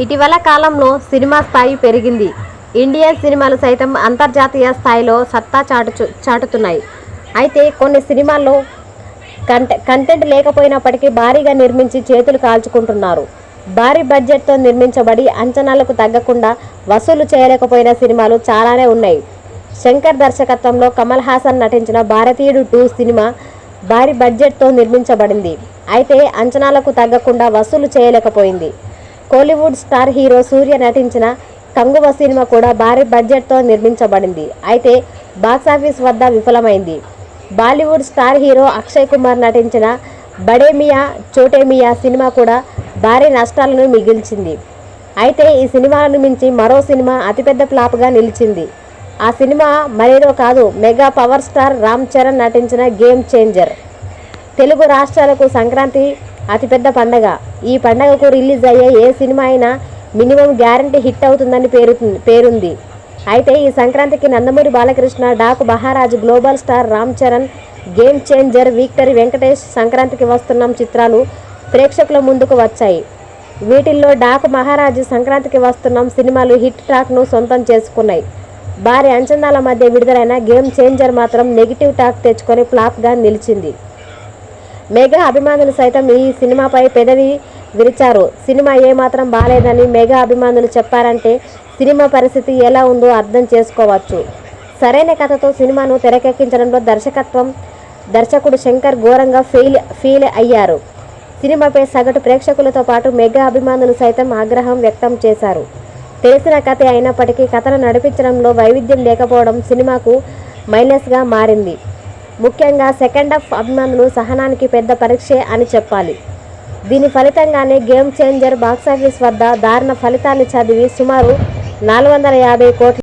ఇటీవల కాలంలో సినిమా స్థాయి పెరిగింది. ఇండియన్ సినిమాలు సైతం అంతర్జాతీయ స్థాయిలో సత్తా చాటు చాటుతున్నాయి. అయితే కొన్ని సినిమాల్లో కంటె కంటెంట్ లేకపోయినప్పటికీ భారీగా నిర్మించి చేతులు కాల్చుకుంటున్నారు. భారీ బడ్జెట్తో నిర్మించబడి అంచనాలకు తగ్గకుండా వసూలు చేయలేకపోయిన సినిమాలు చాలానే ఉన్నాయి. శంకర్ దర్శకత్వంలో కమల్ హాసన్ నటించిన భారతీయుడు టూ సినిమా భారీ బడ్జెట్తో నిర్మించబడింది. అయితే అంచనాలకు తగ్గకుండా వసూలు చేయలేకపోయింది. కోలీవుడ్ స్టార్ హీరో సూర్య నటించిన కంగువ సినిమా కూడా భారీ బడ్జెట్తో నిర్మించబడింది. అయితే బాక్సాఫీస్ వద్ద విఫలమైంది. Bollywood star hero Akshay Kumar నటించిన బడేమియా చోటేమియా సినిమా కూడా భారీ నష్టాలను మిగిల్చింది. అయితే ఈ సినిమాలను మించి మరో సినిమా అతిపెద్ద ఫ్లాప్గా నిలిచింది. ఆ సినిమా మరేదో కాదు mega power star Ram Charan నటించిన గేమ్ చేంజర్. తెలుగు రాష్ట్రాలకు సంక్రాంతి అతిపెద్ద పండగ. ఈ పండగకు రిలీజ్ అయ్యే ఏ సినిమా అయినా మినిమం గ్యారంటీ హిట్ అవుతుందని పేరు పేరుంది. అయితే ఈ సంక్రాంతికి Nandamuri Balakrishna Daku Maharaj global star Ram Charan Game Changer victory Venkatesh సంక్రాంతికి వస్తున్నాం చిత్రాలు ప్రేక్షకుల ముందుకు వచ్చాయి. వీటిల్లో డాకు మహారాజు సంక్రాంతికి వస్తున్నాం సినిమాలు హిట్ టాక్ను సొంతం చేసుకున్నాయి. భారీ అంచనాల మధ్య విడుదలైన గేమ్ చేంజర్ మాత్రం నెగిటివ్ టాక్ తెచ్చుకొని ఫ్లాప్గా నిలిచింది. మెగా అభిమానులు సైతం ఈ సినిమాపై పెదవి విరిచారు. సినిమా ఏమాత్రం బాలేదని మెగా అభిమానులు చెప్పారంటే సినిమా పరిస్థితి ఎలా ఉందో అర్థం చేసుకోవచ్చు. సరైన కథతో సినిమాను తెరకెక్కించడంలో దర్శకత్వం దర్శకుడు శంకర్ ఘోరంగా ఫెయిల్ ఫీల్ అయ్యారు. సినిమాపై సగటు ప్రేక్షకులతో పాటు మెగా అభిమానులు సైతం ఆగ్రహం వ్యక్తం చేశారు. తెలిసిన కథ అయినప్పటికీ కథను నడిపించడంలో వైవిధ్యం లేకపోవడం సినిమాకు మైనస్గా మారింది. ముఖ్యంగా సెకండ్ హాఫ్ అభిమానులు సహనానికి పెద్ద పరీక్షే అని చెప్పాలి. దీని ఫలితంగానే గేమ్ చేంజర్ బాక్సాఫీస్ వద్ద దారుణ ఫలితాన్ని చదివి సుమారు నాలుగు వందల యాభై కోట్ల